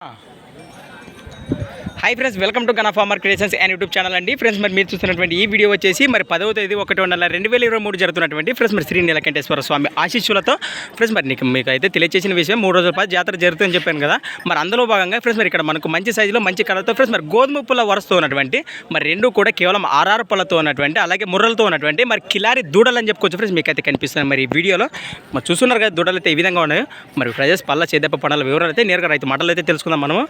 啊。hi friends welcome to Gana farmer creations and YouTube channel అండి. Friends మరి మీరు చూస్తున్నటువంటి ఈ వీడియో వచ్చేసి మరి పదవ తేదీ ఒకటి వందల రెండు వేల ఇరవై మూడు జరుగుతున్నటువంటి ఫ్రెండ్స్ మరి శ్రీ నీలకంఠేశ్వర స్వామి ఆశీస్సులతో ఫ్రెండ్స్ మరి నీకు మీకు అయితే తెలియచేసిన విషయం మూడు రోజుల పాటు జాతర జరుగుతుందని చెప్పాను కదా. మరి అందులో భాగంగా ఫ్రెండ్స్ మరి ఇక్కడ మనకు మంచి సైజులో మంచి కలర్తో ఫ్రెండ్స్ మరి గోధుమ పుల్ల వరుసతో ఉన్నటువంటి మరి రెండు కూడా కేవలం ఆర్ఆర్ పళ్ళతో ఉన్నటువంటి అలాగే ముర్రలతో ఉన్నటువంటి మరి కిలారి దూడలు అని చెప్పుకోవచ్చు ఫ్రెండ్స్ మీకు అయితే కనిపిస్తుంది మరి ఈ వీడియోలో. మరి చూస్తున్నారు కదా దూడలు అయితే ఈ విధంగా ఉన్నాయి. మరి ప్రజెస్ పళ్ళ చేదప్ప పండుగల వివరాలు అయితే నేరుగా రైతు మాటలు అయితే తెలుసుకుందాం మనము.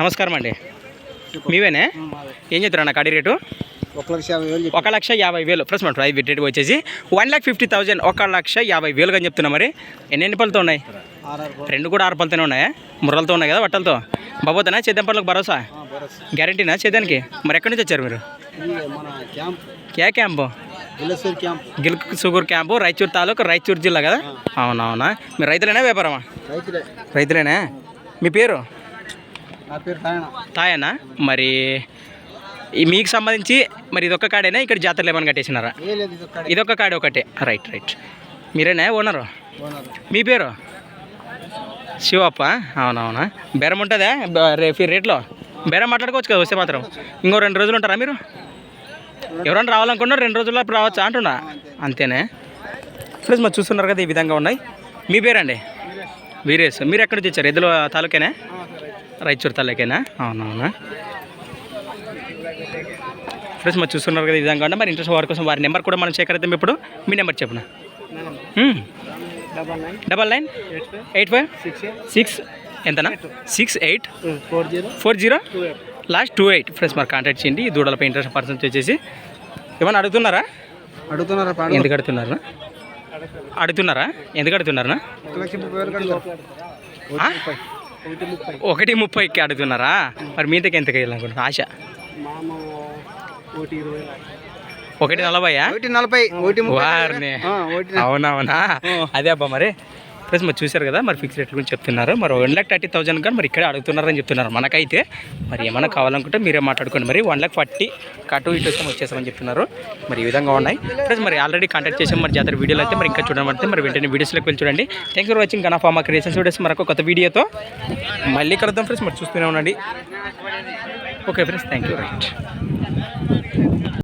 నమస్కారం అండి. మీవేనే? ఏం చెప్తారా నా కడి రేటు? ఒక లక్ష యాభై వేలు ఒక లక్ష యాభై వేలు. ప్లస్ మన ప్రైస్ రేట్ వచ్చేసి వన్ ల్యాక్ ఫిఫ్టీ థౌజండ్ ఒక లక్ష యాభై వేలుగా అని చెప్తున్నా మరి. ఎన్ని ఎన్ని పళ్ళతో ఉన్నాయి? రెండు కూడా ఆరు పళ్ళతోనే ఉన్నాయా? ముర్రలతో ఉన్నాయి కదా వట్టలతో బాబోతేనా? చేద్దాం పళ్ళకి భరోసా? గ్యారంటీనా చేద్దానికి? మరి ఎక్కడి నుంచి వచ్చారు మీరు? మన క్యాంప్. గిల్క్ సుగూర్ క్యాంపు రాయచూర్ తాలూకు రాయచూర్ జిల్లా కదా? అవునవునా? మీరు రైతులేనా వ్యాపారమా? రైతులే. రైతులేనా? మీ పేరు? నా పేరు సాయన తాయనా? మరి ఈ మీకు సంబంధించి మరి ఇదొక్క కాడేనా? ఇక్కడ జాతరలు ఏమైనా కట్టేసినారా? ఏ లేదు ఇది ఒక్కడే ఇదొక్క కాడే ఒకటే. Right right. మీరేనా? ఓనరు? మీ పేరు? శివప్ప. అవునవునా? బేరం ఉంటుందా? బ- రే- రేట్లో? బేరం మాట్లాడుకోవచ్చు కదా వస్తే మాత్రం. ఇంకో రెండు రోజులు ఉంటారా మీరు? ఎవరైనా రావాలనుకున్నా రెండు రోజుల్లో రావచ్చా అంటున్నా. అంతేనే. ఫ్రెండ్స్ మరి చూస్తున్నారు కదా ఈ విధంగా ఉన్నాయి. మీ పేరండి? వీరేష్. మీరు ఎక్కడి నుంచి వచ్చారు? ఎద్దుల తాలూకేనా? రైచూర్ తాలూకేనా? అవునవునా. ఫ్రెండ్స్ మరి చూస్తున్నారు కదా ఈ విధంగా ఉన్నాయి మరి ఇంట్రెస్ట్ వారి కోసం వారి నెంబర్ కూడా మనం సేకరిద్దాం ఇప్పుడు. మీ నెంబర్ చెప్పిన? Double nine eight five six ఎంతనా? Six eight four zero. Last two eight. Friends మరి కాంటాక్ట్ చేయండి. ఈ దూడలపై ఇంట్రెస్ట్ పర్సన్స్ వచ్చేసి. ఏమన్నా అడుగుతున్నారా? అడుగుతున్నారా ఎందుకు అడుగుతున్నారు? అడుగుతున్నారా? ఎందుకు అడుగుతున్నారా? ఒకటి ముప్పై. ఒకటి ముప్పైకి అడుగుతున్నారా మరి మీదకి ఎంతకి వెళ్ళాలనుకుంటున్నారు ఆశ. ఒకటి నలభైయా? నలభై ఒకటి అవునవునా? అదే అబ్బా మరి. ప్లస్ మరి చూశారు కదా మరి ఫిక్స్ రేట్ గురించి చెప్తున్నారు. మరి వన్ ల్యాక్ థర్టీ థౌసండ్ కానీ మరి ఇక్కడే అడుగుతున్నారని చెప్తున్నారు మనకైతే. మరి ఏమైనా కావాలనుకుంటే మీరే మాట్లాడుకోండి. మరి వన్ ల్యాక్ ఫార్టీ కటు ఇటు వచ్చి వచ్చేసామని చెప్తున్నారు. మరి ఈ విధంగా ఉన్నాయి. ప్లస్ మరి ఆల్రెడీ కాంటాక్ట్ చేసాం. మరి జాతర వీడియోలు అయితే మరి ఇంకా చూడమంటే మరి వెంటనే వీడియోస్లోకి వెళ్ళి చూడండి. Thank you for watching Gana farmer creations videos మరొక కొత్త వీడియోతో మళ్ళీ కలుద్దాం. ఫ్రెండ్స్ మరి చూస్తూనే ఉండండి. Okay friends thank you right